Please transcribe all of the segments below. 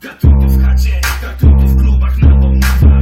Tatuty w chacie, tatuty w klubach na pomnowach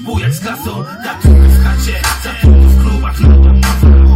bujać z klasą Gatunku w chacie, gatunku w klubach, lubą mocno.